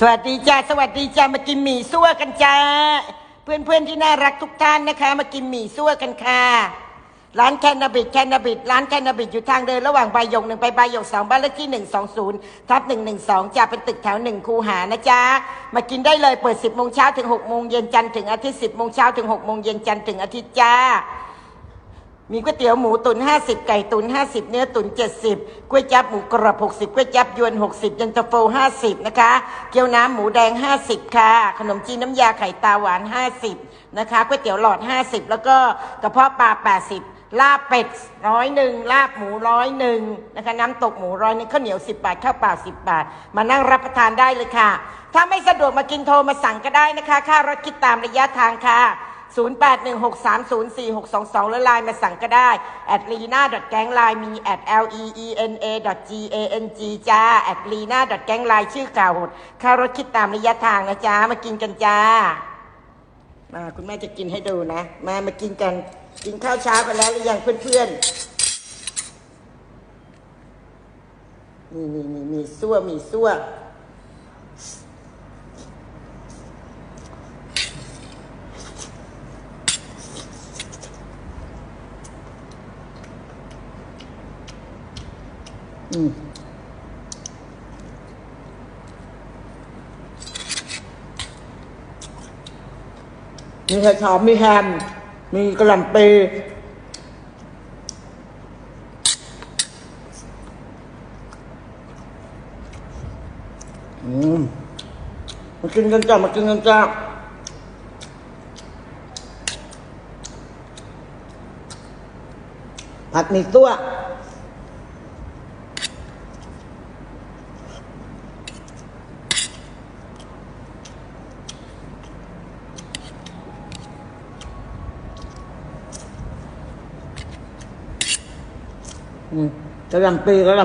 สวัสดีจ้าสวัสดีจ้ามากินหมี่ซั่วกันจ้า เพื่อนเพื่อนที่น่ารักทุกท่านนะคะ มากินหมี่ซั่วกันค่ะ ร้านแคนาบิดแคนาบิดร้านแคนาบิดอยู่ทางเดินระหว่างใบหยกหนึ่งไปใบหยกสองบ้านเลขที่หนึ่งสองศูนย์ทับหนึ่งหนึ่งสองจ้าเป็นตึกแถวหนึ่งคูหานะจ๊ะมากินได้เลยเปิดสิบโมงเช้าถึงหกโมงเย็นจันทร์ถึงอาทิตย์สิบโมงเช้าถึงหกโมงเย็นจันทร์ถึงอาทิตย์จ้า มีก๋วยเตี๋ยวหมูตุ๋น50 ไก่ตุ๋น50 เนื้อตุ๋น70ก๋วยจั๊บหมูกรอบ60ก๋วยจั๊บยวน 60ยันตาโฟ50 นะคะ เกี๊ยวน้ำหมูแดง 50 ค่ะ ขนมจีนน้ำยาไข่ตาหวาน 50 นะคะก๋วยเตี๋ยวหลอด 50 แล้วก็กระเพาะปลา 80 ลาบเป็ดร้อยหนึ่งลาบหมูร้อยหนึ่งนะคะน้ำตกหมูร้อยนึงข้าวเหนียว 10 บาทข้าวเปล่า 10 บาท มานั่งรับประทานได้เลยค่ะ ถ้าไม่สะดวกมากินโทรมาสั่งก็ได้นะคะ ค่ารถคิดตามระยะทางค่ะ 0816304622 แล้วไลน์มาสั่งก็ได้ at lena gang line มี at l e e n a g a n g จ้า at lena gang line ชื่อข่าวหดค่ารถคิดตามระยะทางนะจ้า มากินกันจ้า มาคุณแม่จะกินให้ดูนะ มามากินกัน กินข้าวเช้ากันแล้วหรือยังเพื่อนๆ นี่นี่นี่มีซั่วมีซั่ว อืมมีเห็ดหอมมีแฮม มีกระหล่ำปีอืมมากินกันจ้ามากินกันจ้าผัดหมี่ตัว อืมกระห